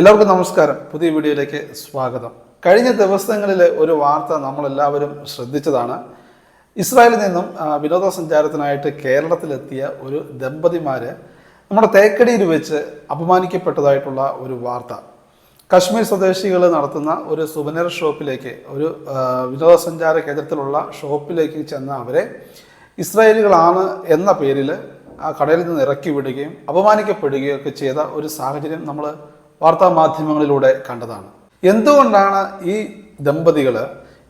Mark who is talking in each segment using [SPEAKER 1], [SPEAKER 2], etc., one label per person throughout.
[SPEAKER 1] എല്ലാവർക്കും നമസ്കാരം. പുതിയ വീഡിയോയിലേക്ക് സ്വാഗതം. കഴിഞ്ഞ ദിവസങ്ങളിൽ ഒരു വാർത്ത നമ്മളെല്ലാവരും ശ്രദ്ധിച്ചതാണ്. ഇസ്രായേലിൽ നിന്നും വിനോദസഞ്ചാരത്തിനായിട്ട് കേരളത്തിലെത്തിയ ഒരു ദമ്പതിമാര് നമ്മുടെ തേക്കടിയിൽ വെച്ച് അപമാനിക്കപ്പെട്ടതായിട്ടുള്ള ഒരു വാർത്ത. കശ്മീർ സ്വദേശികൾ നടത്തുന്ന ഒരു സുബനർ ഷോപ്പിലേക്ക് ഒരു വിനോദസഞ്ചാര കേന്ദ്രത്തിലുള്ള ഷോപ്പിലേക്ക് ചെന്ന അവരെ ഇസ്രായേലുകളാണ് എന്ന പേരിൽ ആ കടയിൽ നിന്ന് ഇറക്കി വിടുകയും അപമാനിക്കപ്പെടുകയും ഒക്കെ ചെയ്ത ഒരു സാഹചര്യം നമ്മൾ വാർത്താ മാധ്യമങ്ങളിലൂടെ കണ്ടതാണ്. എന്തുകൊണ്ടാണ് ഈ ദമ്പതികൾ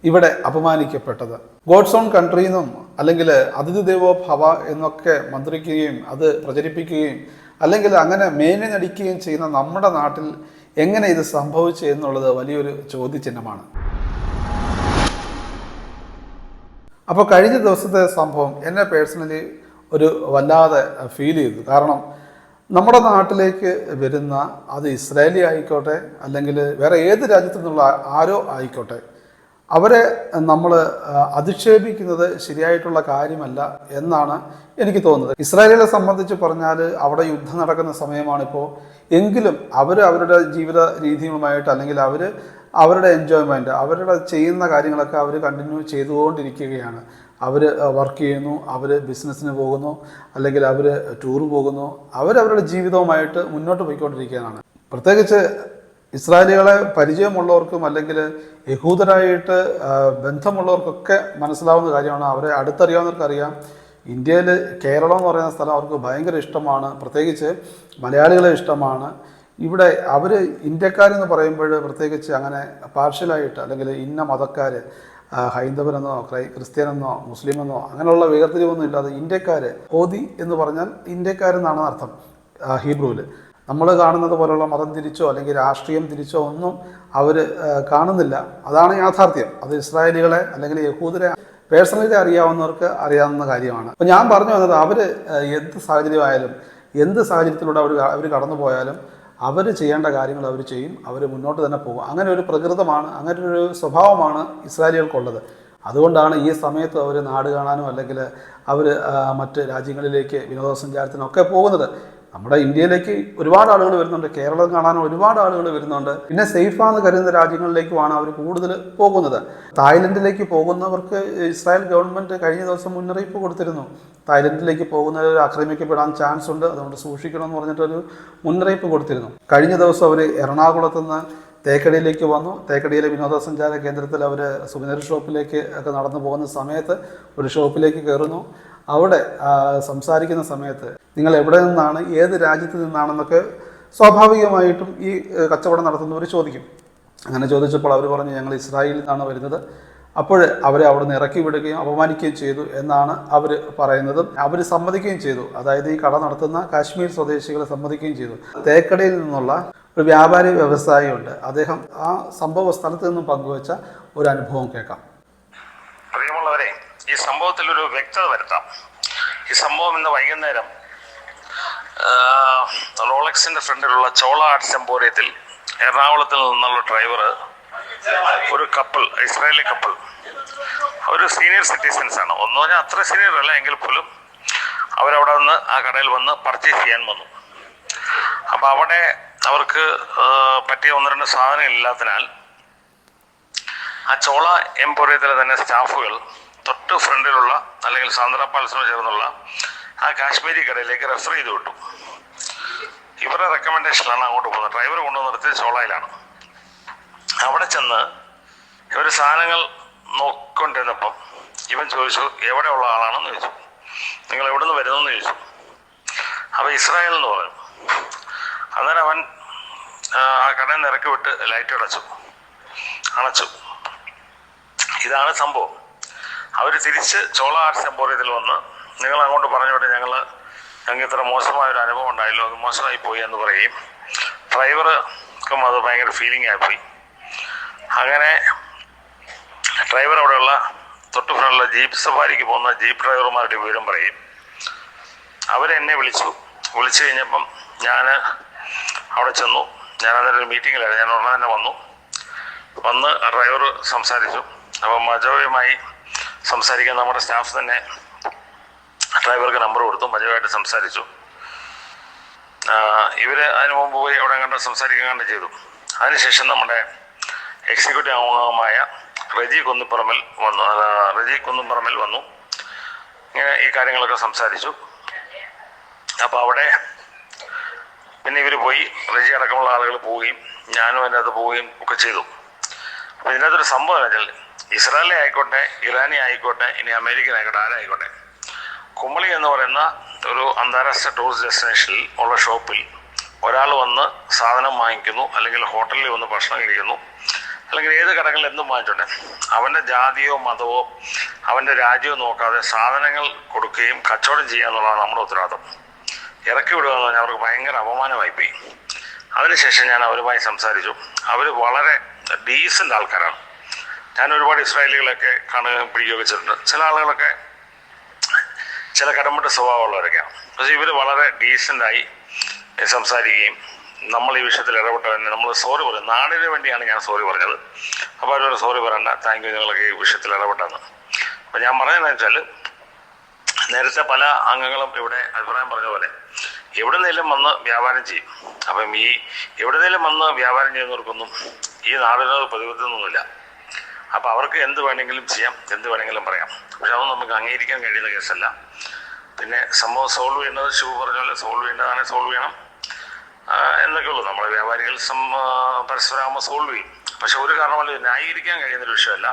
[SPEAKER 1] ഇവിടെ അപമാനിക്കപ്പെട്ടത്? ഗോഡ്സ് ഓൺ കൺട്രി എന്നും അല്ലെങ്കിൽ അതിഥി ദേവോ ഭവ എന്നൊക്കെ മന്ത്രിക്കുകയും അത് പ്രചരിപ്പിക്കുകയും അല്ലെങ്കിൽ അങ്ങനെ മേനി നടിക്കുകയും ചെയ്യുന്ന നമ്മുടെ നാട്ടിൽ എങ്ങനെ ഇത് സംഭവിച്ചു എന്നുള്ളത് വലിയൊരു ചോദ്യചിഹ്നമാണ്. അപ്പോൾ കഴിഞ്ഞ ദിവസത്തെ സംഭവം എന്നെ പേഴ്സണലി ഒരു വല്ലാതെ ഫീൽ ചെയ്തു. കാരണം നമ്മുടെ നാട്ടിലേക്ക് വരുന്ന അത് ഇസ്രായേലി ആയിക്കോട്ടെ അല്ലെങ്കിൽ വേറെ ഏത് രാജ്യത്തു നിന്നുള്ള ആരോ ആയിക്കോട്ടെ അവരെ നമ്മൾ അധിക്ഷേപിക്കുന്നത് ശരിയായിട്ടുള്ള കാര്യമല്ല എന്നാണ് എനിക്ക് തോന്നുന്നത്. ഇസ്രായേലിനെ സംബന്ധിച്ച് പറഞ്ഞാൽ അവിടെ യുദ്ധം നടക്കുന്ന സമയമാണിപ്പോൾ എങ്കിലും അവർ അവരുടെ ജീവിത രീതികളുമായിട്ട് അല്ലെങ്കിൽ അവർ അവരുടെ എൻജോയ്മെന്റ് അവരുടെ ചെയ്യുന്ന കാര്യങ്ങളൊക്കെ അവർ കണ്ടിന്യൂ ചെയ്തുകൊണ്ടിരിക്കുകയാണ്. അവർ വർക്ക് ചെയ്യുന്നു അവർ ബിസിനസ്സിന് പോകുന്നു അല്ലെങ്കിൽ അവർ ടൂർ പോകുന്നു അവരവരുടെ ജീവിതവുമായിട്ട് മുന്നോട്ട് പോയിക്കൊണ്ടിരിക്കുകയാണ്. പ്രത്യേകിച്ച് ഇസ്രായേലികളെ പരിചയമുള്ളവർക്കും അല്ലെങ്കിൽ യഹൂദരായിട്ട് ബന്ധമുള്ളവർക്കൊക്കെ മനസ്സിലാവുന്ന കാര്യമാണ്. അവരെ അടുത്തറിയാവുന്നവർക്കറിയാം ഇന്ത്യയിൽ കേരളം എന്ന് പറയുന്ന സ്ഥലം അവർക്ക് ഭയങ്കര ഇഷ്ടമാണ്. പ്രത്യേകിച്ച് മലയാളികളെ ഇഷ്ടമാണ്. ഇവിടെ അവർ ഇന്ത്യക്കാരെന്ന് പറയുമ്പോൾ പ്രത്യേകിച്ച് അങ്ങനെ പാർഷ്യലായിട്ട് അല്ലെങ്കിൽ ഇന്ന മതക്കാർ ഹൈന്ദവരെന്നോ ക്രൈ ക്രിസ്ത്യനെന്നോ മുസ്ലിമെന്നോ അങ്ങനെയുള്ള വേർതിരിവൊന്നും ഇല്ലാതെ ഇന്ത്യക്കാർ ഹോദി എന്ന് പറഞ്ഞാൽ ഇന്ത്യക്കാരെന്നാണ് അർത്ഥം ഹീബ്രുവിൽ നമ്മൾ കാണുന്നത് പോലുള്ള മതം തിരിച്ചോ അല്ലെങ്കിൽ രാഷ്ട്രീയം തിരിച്ചോ ഒന്നും അവർ കാണുന്നില്ല. അതാണ് യാഥാർത്ഥ്യം. അത് ഇസ്രായേലികളെ അല്ലെങ്കിൽ യഹൂദരെ പേഴ്സണലി അറിയാവുന്നവർക്ക് അറിയാവുന്ന കാര്യമാണ്. അപ്പോൾ ഞാൻ പറഞ്ഞു വന്നത് അവർ എന്ത് സാഹചര്യമായാലും എന്ത് സാഹചര്യത്തിലൂടെ അവർ അവർ കടന്നു പോയാലും അവർ ചെയ്യേണ്ട കാര്യങ്ങൾ അവർ ചെയ്യും അവർ മുന്നോട്ട് തന്നെ പോകും. അങ്ങനെ ഒരു പ്രകൃതമാണ് അങ്ങനെ ഒരു സ്വഭാവമാണ് ഇസ്രായേലികൾക്കുള്ളത്. അതുകൊണ്ടാണ് ഈ സമയത്ത് അവർ നാട് കാണാനും അല്ലെങ്കിൽ അവർ മറ്റ് രാജ്യങ്ങളിലേക്ക് വിനോദസഞ്ചാരത്തിനൊക്കെ പോകുന്നത്. നമ്മുടെ ഇന്ത്യയിലേക്ക് ഒരുപാട് ആളുകൾ വരുന്നുണ്ട്. കേരളം കാണാൻ ഒരുപാട് ആളുകൾ വരുന്നുണ്ട്. പിന്നെ സേഫാന്ന് കരുതുന്ന രാജ്യങ്ങളിലേക്കുമാണ് അവർ കൂടുതൽ പോകുന്നത്. തായ്ലൻഡിലേക്ക് പോകുന്നവർക്ക് ഇസ്രായേൽ ഗവൺമെന്റ് കഴിഞ്ഞ ദിവസം മുന്നറിയിപ്പ് കൊടുത്തിരുന്നു. തായ്ലൻഡിലേക്ക് പോകുന്നവർ ആക്രമിക്കപ്പെടാൻ ചാൻസ് ഉണ്ട്. അതുകൊണ്ട് സൂക്ഷിക്കണം എന്ന് പറഞ്ഞിട്ടൊരു മുന്നറിയിപ്പ് കൊടുത്തിരുന്നു. കഴിഞ്ഞ ദിവസം അവർ എറണാകുളത്ത് നിന്ന് തേക്കടിയിലേക്ക് വന്നു. തേക്കടിയിലെ വിനോദസഞ്ചാര കേന്ദ്രത്തിൽ അവർ സുവിനർ ഷോപ്പിലേക്ക് ഒക്കെ നടന്നു പോകുന്ന സമയത്ത് ഒരു ഷോപ്പിലേക്ക് കയറുന്നു. അവിടെ സംസാരിക്കുന്ന സമയത്ത് നിങ്ങൾ എവിടെ നിന്നാണ് ഏത് രാജ്യത്ത് നിന്നാണെന്നൊക്കെ സ്വാഭാവികമായിട്ടും ഈ കച്ചവടം നടത്തുന്നവർ ചോദിക്കും. അങ്ങനെ ചോദിച്ചപ്പോൾ അവർ പറഞ്ഞു ഞങ്ങൾ ഇസ്രായേലിൽ നിന്നാണ് വരുന്നത്. അപ്പോൾ അവരെ അവിടെ നിന്ന് ഇറക്കി വിടുകയും അപമാനിക്കുകയും ചെയ്തു എന്നാണ് അവർ പറയുന്നത്. അവർ സമ്മതിക്കുകയും ചെയ്തു. അതായത് ഈ കട നടത്തുന്ന കാശ്മീർ സ്വദേശികളെ സമ്മതിക്കുകയും ചെയ്തു. തേക്കടയിൽ നിന്നുള്ള ഒരു വ്യാപാരി വ്യവസായിയുണ്ട്. അദ്ദേഹം ആ സംഭവ സ്ഥലത്ത് നിന്നും പങ്കുവച്ച ഒരു അനുഭവം കേൾക്കാം.
[SPEAKER 2] പ്രിയമുള്ളവരെ ഈ സംഭവത്തിൽ ഒരു വ്യക്തത വരുത്താം. ഈ സംഭവം ഇന്ന് വൈകുന്നേരം റോളക്സിന്റെ ഫ്രണ്ടിലുള്ള ചോള ആർട്സ് എംപോറിയത്തിൽ എറണാകുളത്തിൽ നിന്നുള്ള ഡ്രൈവർ ഒരു കപ്പിൾ ഇസ്രായേലി കപ്പിൾ അവർ സീനിയർ സിറ്റിസൺസ് ആണ്. ഒന്ന് പറഞ്ഞാൽ അത്ര സീനിയർ അല്ല എങ്കിൽ പോലും അവരവിടെ നിന്ന് ആ കടയിൽ വന്ന് പർച്ചേസ് ചെയ്യാൻ വന്നു. അപ്പോൾ അവിടെ അവർക്ക് പറ്റിയ ഒന്ന് രണ്ട് സാധനങ്ങൾ ഇല്ലാത്തതിനാൽ ആ ചോള എംപോറിയത്തിലെ തന്നെ സ്റ്റാഫുകൾ തൊട്ട് ഫ്രണ്ടിലുള്ള അല്ലെങ്കിൽ സാന്ദ്ര പാലസിനോട് ചേർന്നുള്ള ആ കാശ്മീരി കടയിലേക്ക് റെഫർ ചെയ്ത് വിട്ടു. ഇവരുടെ റെക്കമെൻഡേഷനിലാണ് അങ്ങോട്ട് പോകുന്നത്. ഡ്രൈവർ കൊണ്ടുവന്ന് നിർത്തിയത് ചോളയിലാണ്. അവിടെ ചെന്ന് ഇവർ സാധനങ്ങൾ നോക്കിക്കൊണ്ടിരുന്നപ്പം ഇവൻ ചോദിച്ചു എവിടെയുള്ള ആളാണെന്ന് ചോദിച്ചു. നിങ്ങൾ എവിടെ നിന്ന് വരുന്നെന്ന് ചോദിച്ചു. അപ്പോൾ ഇസ്രായേൽ എന്ന് പറഞ്ഞു. അന്നേരം അവൻ ആ കടയിൽ നിന്ന് ഇറക്കി വിട്ട് ലൈറ്റ് അടച്ചു. അണച്ചു. ഇതാണ് സംഭവം. അവർ തിരിച്ച് ചോള ആർട്സ് എംപോറിയത്തിൽ വന്ന് നിങ്ങൾ അങ്ങോട്ട് പറഞ്ഞോട്ടെ ഞങ്ങൾ ഞങ്ങൾക്ക് ഇത്ര മോശമായ ഒരു അനുഭവം ഉണ്ടായല്ലോ അത് മോശമായി പോയി എന്ന് പറയും. ഡ്രൈവർക്കും അത് ഭയങ്കര ഫീലിംഗ് ആയിപ്പോയി. അങ്ങനെ ഡ്രൈവർ അവിടെയുള്ള തൊട്ടു ഫ്രണ്ടിലുള്ള ജീപ്പ് സഫാരിക്ക് പോകുന്ന ജീപ്പ് ഡ്രൈവർമാരുടെ വിവരം പറയും. അവരെന്നെ വിളിച്ചു. വിളിച്ചു കഴിഞ്ഞപ്പം ഞാൻ അവിടെ ചെന്നു. ഞാൻ അതിന്റെ മീറ്റിങ്ങിലായിരുന്നു ഞാൻ ഉടനെ തന്നെ വന്നു. വന്ന് ഡ്രൈവർ സംസാരിച്ചു. അപ്പം മജോയുമായി സംസാരിക്കാൻ നമ്മുടെ സ്റ്റാഫ് തന്നെ ഡ്രൈവർക്ക് നമ്പർ കൊടുത്തു മജുവായിട്ട് സംസാരിച്ചു. ഇവർ അതിനു മുമ്പ് പോയി അവിടെ കണ്ട് സംസാരിക്കാൻ കണ്ട് ചെയ്തു. അതിനുശേഷം നമ്മുടെ എക്സിക്യൂട്ടീവ് അംഗമായ റജി കുന്നിപ്പറമ്പിൽ വന്നു. റജി കുന്നിപ്പറമ്പിൽ വന്നു. ഇങ്ങനെ ഈ കാര്യങ്ങളൊക്കെ സംസാരിച്ചു. അപ്പോൾ അവിടെ പിന്നെ ഇവർ പോയി. റജി അടക്കമുള്ള ആളുകൾ പോവുകയും ഞാനും അതിന്റെ അകത്ത് പോവുകയും ഒക്കെ ചെയ്തു. അപ്പോൾ ഇതിനകത്തൊരു സംഭവം എന്ന് വെച്ചാൽ ഇസ്രായേലി ആയിക്കോട്ടെ ഇറാനി ആയിക്കോട്ടെ ഇനി അമേരിക്കൻ ആയിക്കോട്ടെ ആരായിക്കോട്ടെ കുമ്പളി എന്ന് പറയുന്ന ഒരു അന്താരാഷ്ട്ര ടൂറിസ്റ്റ് ഡെസ്റ്റിനേഷനിൽ ഉള്ള ഷോപ്പിൽ ഒരാൾ വന്ന് സാധനം വാങ്ങിക്കുന്നു അല്ലെങ്കിൽ ഹോട്ടലിൽ വന്ന് ഭക്ഷണം കഴിക്കുന്നു അല്ലെങ്കിൽ ഏത് കടകളിൽ എന്തും വാങ്ങിച്ചോട്ടെ. അവന്റെ ജാതിയോ മതമോ അവന്റെ രാജ്യമോ നോക്കാതെ സാധനങ്ങൾ കൊടുക്കുകയും കച്ചവടം ചെയ്യുക എന്നുള്ളതാണ് നമ്മുടെ ഉത്തരവാദിത്വം ഇറക്കി വിടുക എന്ന് പറഞ്ഞാൽ അവർക്ക് ഭയങ്കര അപമാനമായി പോയി. അതിനുശേഷം ഞാൻ അവരുമായി സംസാരിച്ചു. അവർ വളരെ ഡീസന്റ് ആൾക്കാരാണ്. ഞാൻ ഒരുപാട് ഇസ്രായേലികളൊക്കെ കാണുകയും പിടിക്കുകയൊക്കെ ചില ആളുകളൊക്കെ ചില കടമ്പട്ട സ്വഭാവമുള്ളവരൊക്കെയാണ്. പക്ഷേ ഇവർ വളരെ ഡീസന്റായി സംസാരിക്കുകയും നമ്മൾ ഈ വിഷയത്തിൽ ഇടപെട്ടതിന് നമ്മൾ സോറി പറയും. നാടിന് വേണ്ടിയാണ് ഞാൻ സോറി പറഞ്ഞത്. അപ്പോൾ അവരോട് സോറി പറയണ്ട. താങ്ക് യു നിങ്ങളൊക്കെ ഈ വിഷയത്തിൽ ഇടപെട്ടെന്ന്. അപ്പം ഞാൻ പറഞ്ഞതെന്ന് വെച്ചാൽ നേരത്തെ പല അംഗങ്ങളും ഇവിടെ അഭിപ്രായം പറഞ്ഞ പോലെ എവിടെ നിന്നെങ്കിലും വന്ന് വ്യാപാരം ചെയ്യും. അപ്പം ഈ എവിടെ നിന്നെങ്കിലും വന്ന് വ്യാപാരം ചെയ്യുന്നവർക്കൊന്നും ഈ നാടിനോട് പ്രതിബദ്ധമൊന്നുമില്ല അപ്പം അവർക്ക് എന്ത് വേണമെങ്കിലും ചെയ്യാം എന്ത് വേണമെങ്കിലും പറയാം. പക്ഷെ അതൊന്നും നമുക്ക് അംഗീകരിക്കാൻ കഴിയുന്ന കേസല്ല. പിന്നെ സംഭവം സോൾവ് ചെയ്യേണ്ടത് ശിവ പറഞ്ഞ പോലെ സോൾവ് ചെയ്യേണ്ടതാണ് സോൾവ് ചെയ്യണം. എന്നൊക്കെയുള്ളൂ നമ്മളെ വ്യാപാരികൾ പരസ്പരമാകുമ്പോൾ സോൾവ് ചെയ്യും. പക്ഷെ ഒരു കാരണമല്ല ന്യായീകരിക്കാൻ കഴിയുന്ന ഒരു വിഷയമല്ല.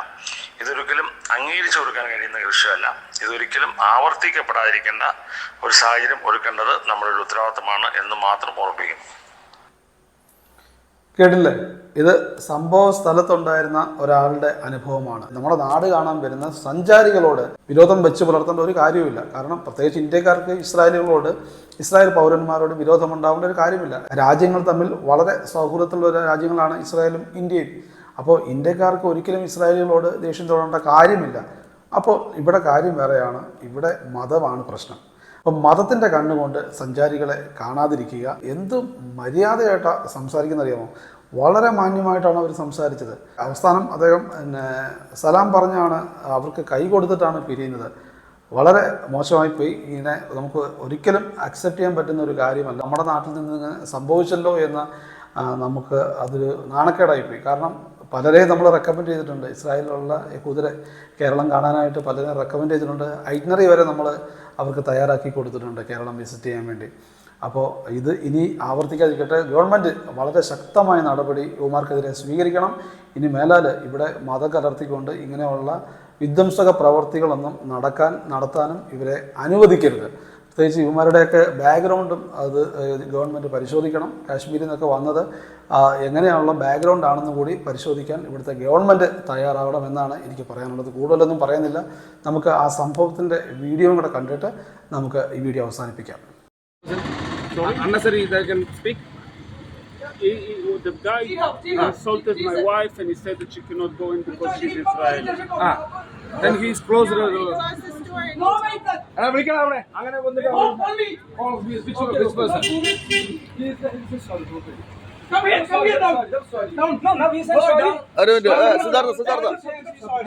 [SPEAKER 2] ഇതൊരിക്കലും അംഗീകരിച്ചു കൊടുക്കാൻ കഴിയുന്ന ഒരു വിഷയമല്ല. ഇതൊരിക്കലും ആവർത്തിക്കപ്പെടാതിരിക്കേണ്ട ഒരു സാഹചര്യം ഒരുക്കേണ്ടത് നമ്മുടെ ഒരു ഉത്തരവാദിത്തമാണ് എന്ന് മാത്രം ഓർപ്പിക്കും
[SPEAKER 1] കേട്ടില്ലേ? ഇത് സംഭവ സ്ഥലത്തുണ്ടായിരുന്ന ഒരാളുടെ അനുഭവമാണ്. നമ്മുടെ നാട് കാണാൻ വരുന്ന സഞ്ചാരികളോട് വിരോധം വെച്ച് പുലർത്തേണ്ട ഒരു കാര്യവുമില്ല. കാരണം പ്രത്യേകിച്ച് ഇന്ത്യക്കാർക്ക് ഇസ്രായേലുകളോട് ഇസ്രായേൽ പൗരന്മാരോട് വിരോധം ഉണ്ടാവേണ്ട ഒരു കാര്യമില്ല. രാജ്യങ്ങൾ തമ്മിൽ വളരെ സൗഹൃദത്തിലുള്ള രാജ്യങ്ങളാണ് ഇസ്രായേലും ഇന്ത്യയും. അപ്പോൾ ഇന്ത്യക്കാർക്ക് ഒരിക്കലും ഇസ്രായേലുകളോട് ദേഷ്യം തോന്നേണ്ട കാര്യമില്ല. അപ്പോൾ ഇവിടെ കാര്യം വേറെയാണ്. ഇവിടെ മതമാണ് പ്രശ്നം. അപ്പം മതത്തിന്റെ കണ്ണുകൊണ്ട് സഞ്ചാരികളെ കാണാതിരിക്കുക എന്ത് മര്യാദയായിട്ടാണ് സംസാരിക്കുന്ന അറിയാമോ വളരെ മാന്യമായിട്ടാണ് അവർ സംസാരിച്ചത്. അവസാനം അദ്ദേഹം പിന്നെ സലാം പറഞ്ഞാണ് അവർക്ക് കൈ കൊടുത്തിട്ടാണ് പിരിയുന്നത്. വളരെ മോശമായി പോയി. ഇങ്ങനെ നമുക്ക് ഒരിക്കലും അക്സെപ്റ്റ് ചെയ്യാൻ പറ്റുന്ന ഒരു കാര്യമല്ല. നമ്മുടെ നാട്ടിൽ നിന്ന് ഇങ്ങനെ സംഭവിച്ചല്ലോ എന്ന് നമുക്ക് അതൊരു നാണക്കേടായിപ്പോയി കാരണം പലരെയും നമ്മൾ റെക്കമെൻഡ് ചെയ്തിട്ടുണ്ട്. ഇസ്രായേലിലുള്ള കുതിര കേരളം കാണാനായിട്ട് പലരെയും റെക്കമെൻഡ് ചെയ്തിട്ടുണ്ട്. ഐറ്റ്നറി വരെ നമ്മൾ അവർക്ക് തയ്യാറാക്കി കൊടുത്തിട്ടുണ്ട് കേരളം വിസിറ്റ് ചെയ്യാൻ വേണ്ടി. അപ്പോൾ ഇത് ഇനി ആവർത്തിക്കാതിരിക്കട്ടെ. ഗവൺമെന്റ് വളരെ ശക്തമായ നടപടി യുവമാർക്കെതിരെ സ്വീകരിക്കണം. ഇനി മേലാൽ ഇവിടെ മതം കലർത്തിക്കൊണ്ട് ഇങ്ങനെയുള്ള വിധ്വംസക പ്രവർത്തികളൊന്നും നടക്കാൻ നടത്താനും ഇവരെ അനുവദിക്കരുത്. പ്രത്യേകിച്ച് ഇവന്മാരുടെയൊക്കെ ബാക്ക്ഗ്രൗണ്ടും അത് ഗവൺമെന്റ് പരിശോധിക്കണം കാശ്മീരിൽ നിന്നൊക്കെ വന്നത് എങ്ങനെയാണുള്ള ബാക്ക്ഗ്രൗണ്ട് ആണെന്ന് കൂടി പരിശോധിക്കാൻ ഇവിടുത്തെ ഗവൺമെന്റ് തയ്യാറാവണം എന്നാണ് എനിക്ക് പറയാനുള്ളത് കൂടുതലൊന്നും പറയുന്നില്ല നമുക്ക് ആ സംഭവത്തിന്റെ വീഡിയോ കൂടെ കണ്ടിട്ട് നമുക്ക് ഈ വീഡിയോ അവസാനിപ്പിക്കാം
[SPEAKER 3] unnecessary they can speak. He, he, the guy insulted my wife and he said that she cannot go in because she's Israeli. Ah, then he's closer. To,
[SPEAKER 4] No vehicle.
[SPEAKER 3] എടാ, വിളിക്കടാ അവിടെ. അങ്ങനെ വന്നിട്ട്
[SPEAKER 4] No, only.
[SPEAKER 3] Oh, which- which- which person?
[SPEAKER 4] Come here, come here now. Down, no, now he said sorry.
[SPEAKER 5] ഒരു minute ഏ, Siddhartha Siddhartha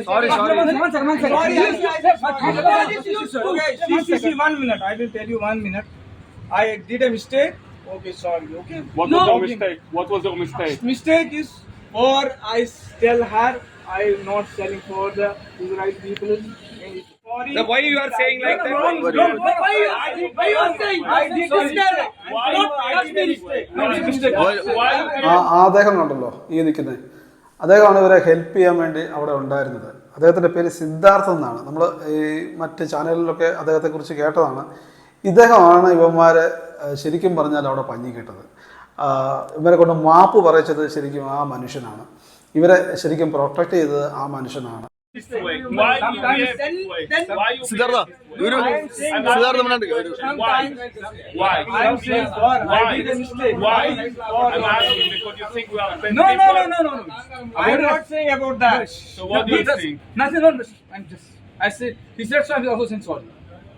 [SPEAKER 3] Sorry, sorry.
[SPEAKER 4] One second, one second. Sorry, I, Okay, see, see, see, one minute. I will tell you one minute. I did a mistake. Okay, sorry. Okay.
[SPEAKER 3] What
[SPEAKER 4] No,
[SPEAKER 3] was your
[SPEAKER 4] okay.
[SPEAKER 3] mistake? What was your mistake?
[SPEAKER 4] Mistake is, or I tell her I am not selling for the Israeli people.
[SPEAKER 3] Then why you are saying like that?
[SPEAKER 4] Wrong, wrong. Why you? Why you are saying? I did mistake. Not Kashmiri mistake. No, mistake.
[SPEAKER 3] Why?
[SPEAKER 1] ആ ആ അദ്ദേഹം കണ്ടല്ലോ ഈ നിൽക്കുന്നത് അദ്ദേഹമാണ് ഇവരെ help ചെയ്യാൻ വേണ്ടി അവിടെ ഉണ്ടായിരുന്നത് അദ്ദേഹത്തിന്റെ പേര് സിദ്ധാർത്ഥ് എന്നാണ് നമ്മൾ ഈ മറ്റ് ചാനലിലൊക്കെ അദ്ദേഹത്തെക്കുറിച്ച് കേട്ടതാണ് ഇദ്ദേഹമാണ് ഇവന്മാരെ ശരിക്കും പറഞ്ഞാൽ അവിടെ പഞ്ഞി കേട്ടത് ഇവരെ കൊണ്ട് മാപ്പ് പറയിച്ചത് ശരിക്കും ആ മനുഷ്യനാണ് ഇവരെ ശരിക്കും പ്രൊട്ടക്റ്റ് ചെയ്തത് ആ മനുഷ്യനാണ്
[SPEAKER 4] I said, he said, so I'm also saying sorry.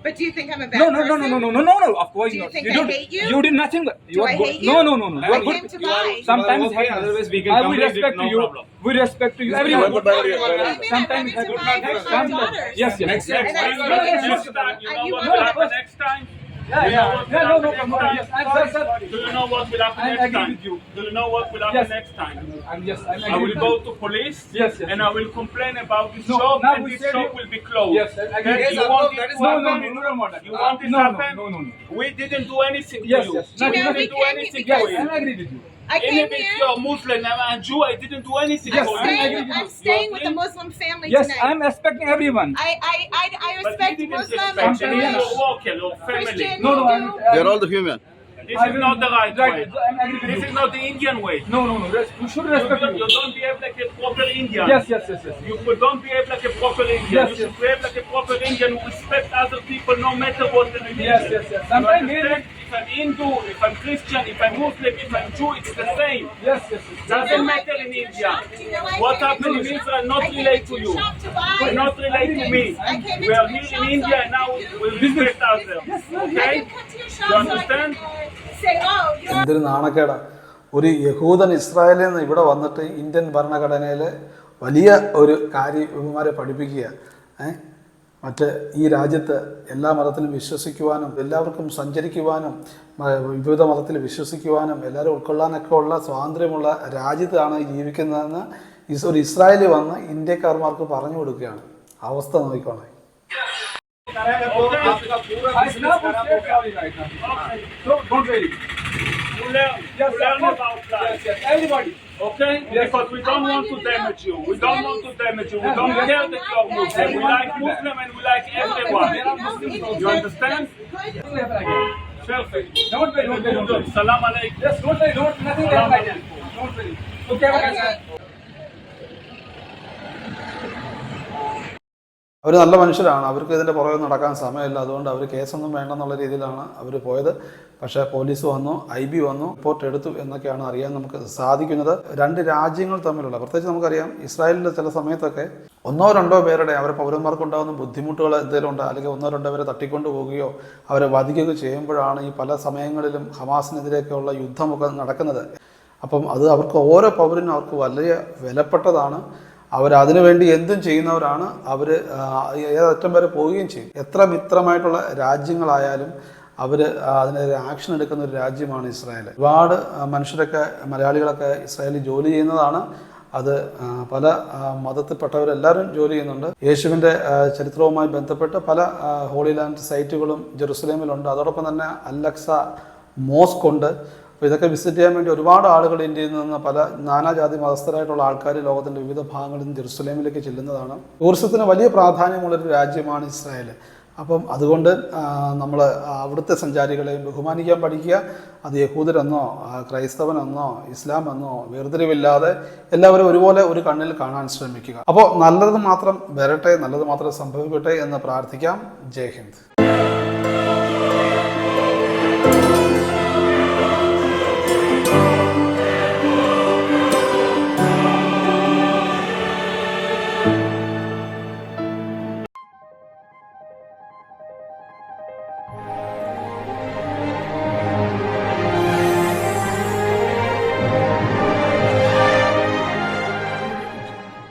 [SPEAKER 6] But do you think I'm a bad
[SPEAKER 4] No, no, no, no,
[SPEAKER 6] person?
[SPEAKER 4] no, no, no, no, no. Of course
[SPEAKER 6] Do you
[SPEAKER 4] not.
[SPEAKER 6] think I
[SPEAKER 4] don't,
[SPEAKER 6] hate you?
[SPEAKER 4] You did nothing. But you
[SPEAKER 6] Do
[SPEAKER 4] are
[SPEAKER 6] I
[SPEAKER 4] good.
[SPEAKER 6] hate
[SPEAKER 4] No,
[SPEAKER 6] you?
[SPEAKER 4] no, no, no.
[SPEAKER 6] Do
[SPEAKER 4] You
[SPEAKER 6] I
[SPEAKER 4] are good.
[SPEAKER 6] came to buy?
[SPEAKER 4] Sometimes
[SPEAKER 3] okay,
[SPEAKER 4] happens.
[SPEAKER 3] otherwise we can
[SPEAKER 4] I will
[SPEAKER 3] complete it,
[SPEAKER 4] respect
[SPEAKER 3] no
[SPEAKER 4] you.
[SPEAKER 3] problem.
[SPEAKER 4] We respect to you.
[SPEAKER 6] Wait,
[SPEAKER 4] Everyone.
[SPEAKER 6] wait, wait, wait, wait, wait.
[SPEAKER 4] Sometimes
[SPEAKER 6] I wanted to
[SPEAKER 4] happens.
[SPEAKER 6] buy my
[SPEAKER 4] Sometimes-
[SPEAKER 6] daughters.
[SPEAKER 4] Yes, yes.
[SPEAKER 3] Next
[SPEAKER 6] And I
[SPEAKER 3] time,
[SPEAKER 6] said,
[SPEAKER 3] next time, you
[SPEAKER 6] Are
[SPEAKER 3] know
[SPEAKER 6] you
[SPEAKER 3] what
[SPEAKER 6] gonna-
[SPEAKER 3] will happen next time?
[SPEAKER 4] Yeah, yeah,
[SPEAKER 3] what
[SPEAKER 4] yeah, no, no
[SPEAKER 3] happen
[SPEAKER 4] problem.
[SPEAKER 3] next
[SPEAKER 4] Yes. I'm sir, sir.
[SPEAKER 3] Do you know what will happen
[SPEAKER 4] I
[SPEAKER 3] next
[SPEAKER 4] agree
[SPEAKER 3] time?
[SPEAKER 4] with you.
[SPEAKER 3] Do you know what will happen
[SPEAKER 4] Yes.
[SPEAKER 3] next time?
[SPEAKER 4] I'm yes, I'm
[SPEAKER 3] I will go to police
[SPEAKER 4] Yes, yes.
[SPEAKER 3] and I will complain about this
[SPEAKER 4] No,
[SPEAKER 3] shop
[SPEAKER 4] now
[SPEAKER 3] and
[SPEAKER 4] we
[SPEAKER 3] this
[SPEAKER 4] said
[SPEAKER 3] shop
[SPEAKER 4] you-
[SPEAKER 3] will be closed.
[SPEAKER 4] Yes, I agree.
[SPEAKER 3] Okay?
[SPEAKER 4] Yes,
[SPEAKER 3] you
[SPEAKER 4] of
[SPEAKER 3] want
[SPEAKER 4] course,
[SPEAKER 3] this
[SPEAKER 4] that is
[SPEAKER 3] to
[SPEAKER 4] no, no,
[SPEAKER 3] happen?
[SPEAKER 4] no, no, no, no.
[SPEAKER 3] You want this
[SPEAKER 4] No,
[SPEAKER 3] to
[SPEAKER 4] no,
[SPEAKER 3] happen?
[SPEAKER 4] no, no, no.
[SPEAKER 3] We didn't do anything
[SPEAKER 4] Yes,
[SPEAKER 3] to you.
[SPEAKER 4] yes.
[SPEAKER 3] We
[SPEAKER 6] know
[SPEAKER 3] didn't
[SPEAKER 6] we
[SPEAKER 3] do
[SPEAKER 6] came
[SPEAKER 3] anything to
[SPEAKER 4] Yes,
[SPEAKER 3] you.
[SPEAKER 4] I agree with you.
[SPEAKER 6] I
[SPEAKER 3] Even
[SPEAKER 6] came
[SPEAKER 3] if
[SPEAKER 6] here.
[SPEAKER 3] you're Muslim and I'm Jew, I didn't do anything
[SPEAKER 4] Yes,
[SPEAKER 3] for
[SPEAKER 6] I'm
[SPEAKER 3] you.
[SPEAKER 6] Staying,
[SPEAKER 4] with
[SPEAKER 6] I'm staying with a? Muslim family
[SPEAKER 4] Yes,
[SPEAKER 6] tonight.
[SPEAKER 4] I'm respecting everyone.
[SPEAKER 6] I, I, I, I
[SPEAKER 3] But
[SPEAKER 6] respect
[SPEAKER 3] you didn't
[SPEAKER 6] Muslim,
[SPEAKER 3] respect
[SPEAKER 4] Sometimes-
[SPEAKER 3] any
[SPEAKER 6] Jewish,
[SPEAKER 3] your worker, your family.
[SPEAKER 6] Christian,
[SPEAKER 4] No, no, I'm,
[SPEAKER 6] Hindu.
[SPEAKER 5] They are all the human.
[SPEAKER 3] This
[SPEAKER 4] I
[SPEAKER 3] is
[SPEAKER 4] will-
[SPEAKER 3] not the right,
[SPEAKER 4] right,
[SPEAKER 3] way.
[SPEAKER 4] I'm agree with
[SPEAKER 3] This
[SPEAKER 4] you.
[SPEAKER 3] is not the Indian way.
[SPEAKER 4] No, no, no. res- You should
[SPEAKER 3] You
[SPEAKER 4] respect
[SPEAKER 3] don't,
[SPEAKER 4] you.
[SPEAKER 3] you don't behave like a proper Indian.
[SPEAKER 4] Yes, yes, yes, yes.
[SPEAKER 3] You could- don't behave like a proper Indian.
[SPEAKER 4] Yes,
[SPEAKER 3] you should
[SPEAKER 4] yes.
[SPEAKER 3] behave like a proper Indian who respect other people no matter what the religion.
[SPEAKER 4] Yes, yes, yes.
[SPEAKER 3] You
[SPEAKER 4] Sometimes
[SPEAKER 3] understand? If I'm Hindu, if I'm Christian, if I'm Muslim, if I'm Jew, it's the same.
[SPEAKER 4] Yes, yes, yes.
[SPEAKER 3] Doesn't matter in India. What happened in Israel not relate to you.
[SPEAKER 6] Will to
[SPEAKER 3] Not relate to me. We are here in India and now we respect ourselves. Okay? You understand?
[SPEAKER 6] uh, oh,
[SPEAKER 1] എന്തൊരു നാണക്കേട ഒരു യഹൂദൻ ഇസ്രായേലിൽ നിന്ന് ഇവിടെ വന്നിട്ട് Indian ഭരണഘടനയിൽ വലിയ ഒരു കാര്യ ഇവന്മാരെ പഠിപ്പിക്കുക ഏ മറ്റ് ഈ രാജ്യത്ത് എല്ലാ മതത്തിലും വിശ്വസിക്കുവാനും എല്ലാവർക്കും സഞ്ചരിക്കുവാനും വിവിധ മതത്തിൽ വിശ്വസിക്കുവാനും എല്ലാവരും ഉൾക്കൊള്ളാനൊക്കെ ഉള്ള സ്വാതന്ത്ര്യമുള്ള രാജ്യത്താണ് ജീവിക്കുന്നതെന്ന് ഒരു ഇസ്രായേലി വന്ന് ഇന്ത്യക്കാർമാർക്ക് പറഞ്ഞു കൊടുക്കുകയാണ്. അവസ്ഥ നോക്കിക്കോണേ.
[SPEAKER 4] Don't Yes, yes, yes, Everybody.
[SPEAKER 3] Okay? Because we don't want to damage you. We don't want to damage you. We don't care that you are Muslim. We like Muslim and we like everyone. You understand? Perfect.
[SPEAKER 4] Don't worry, don't worry, don't.
[SPEAKER 3] Salam alaikum.
[SPEAKER 4] Yes, don't worry, don't, nothing will happen. Don't worry. Okay, okay, sir.
[SPEAKER 1] അവർ നല്ല മനുഷ്യരാണ് അവർക്ക് ഇതിന്റെ പുറകെ നടക്കാൻ സമയമില്ല അതുകൊണ്ട് അവർ കേസൊന്നും വേണ്ടെന്നുള്ള രീതിയിലാണ് അവർ പോയത് പക്ഷേ പോലീസ് വന്നു ഐ ബി വന്നു റിപ്പോർട്ട് എടുത്തു എന്നൊക്കെയാണ് അറിയാൻ നമുക്ക് സാധിക്കുന്നത്. രണ്ട് രാജ്യങ്ങൾ തമ്മിലുള്ള പ്രത്യേകിച്ച് നമുക്കറിയാം ഇസ്രായേലിന്റെ ചില സമയത്തൊക്കെ ഒന്നോ രണ്ടോ പേരുടെ അവരെ പൗരന്മാർക്കുണ്ടാകുന്ന ബുദ്ധിമുട്ടുകൾ എന്തെങ്കിലും ഉണ്ട്? അല്ലെങ്കിൽ ഒന്നോ രണ്ടോ പേരെ തട്ടിക്കൊണ്ടു പോവുകയോ അവരെ വധിക്കുകയോ ചെയ്യുമ്പോഴാണ് ഈ പല സമയങ്ങളിലും ഹമാസിനെതിരെയൊക്കെയുള്ള യുദ്ധമൊക്കെ നടക്കുന്നത്. അപ്പം അത് അവർക്ക് ഓരോ പൗരനും അവർക്ക് വലിയ വിലപ്പെട്ടതാണ്. അവരതിനു വേണ്ടി എന്തും ചെയ്യുന്നവരാണ്. അവർ ഏതറ്റം വരെ പോവുകയും ചെയ്യും. എത്ര മിത്രമായിട്ടുള്ള രാജ്യങ്ങളായാലും അവർ അതിനെതിരെ ആക്ഷൻ എടുക്കുന്ന ഒരു രാജ്യമാണ് ഇസ്രായേൽ. ഒരുപാട് മനുഷ്യരൊക്കെ മലയാളികളൊക്കെ ഇസ്രായേലിൽ ജോലി ചെയ്യുന്നതാണ്. അത് പല മതത്തിൽപ്പെട്ടവരെല്ലാവരും ജോലി ചെയ്യുന്നുണ്ട്. യേശുവിന്റെ ചരിത്രവുമായി ബന്ധപ്പെട്ട് പല ഹോളി ലാൻഡ് സൈറ്റുകളും ജെറുസലേമിലുണ്ട്. അതോടൊപ്പം തന്നെ അല്ലക്സ മോസ്ക് ഉണ്ട്. അപ്പോൾ ഇതൊക്കെ വിസിറ്റ് ചെയ്യാൻ വേണ്ടി ഒരുപാട് ആളുകൾ ഇന്ത്യയിൽ നിന്ന് പല നാനാജാതി മതസ്ഥരായിട്ടുള്ള ആൾക്കാർ ലോകത്തിന്റെ വിവിധ ഭാഗങ്ങളിൽ നിന്ന് ജെറുസലേമിലേക്ക് ചെല്ലുന്നതാണ്. ടൂറിസത്തിന് വലിയ പ്രാധാന്യമുള്ളൊരു രാജ്യമാണ് ഇസ്രായേൽ. അപ്പം അതുകൊണ്ട് നമ്മൾ അവിടുത്തെ സഞ്ചാരികളെ ബഹുമാനിക്കാൻ പഠിക്കുക. അത് യഹൂദരെന്നോ ക്രൈസ്തവനെന്നോ ഇസ്ലാം എന്നോ വേർതിരിവില്ലാതെ എല്ലാവരും ഒരുപോലെ ഒരു കണ്ണിൽ കാണാൻ ശ്രമിക്കുക. അപ്പോൾ നല്ലത് മാത്രം വരട്ടെ നല്ലത് മാത്രം സംഭവിക്കട്ടെ എന്ന് പ്രാർത്ഥിക്കാം. ജയ് ഹിന്ദ്.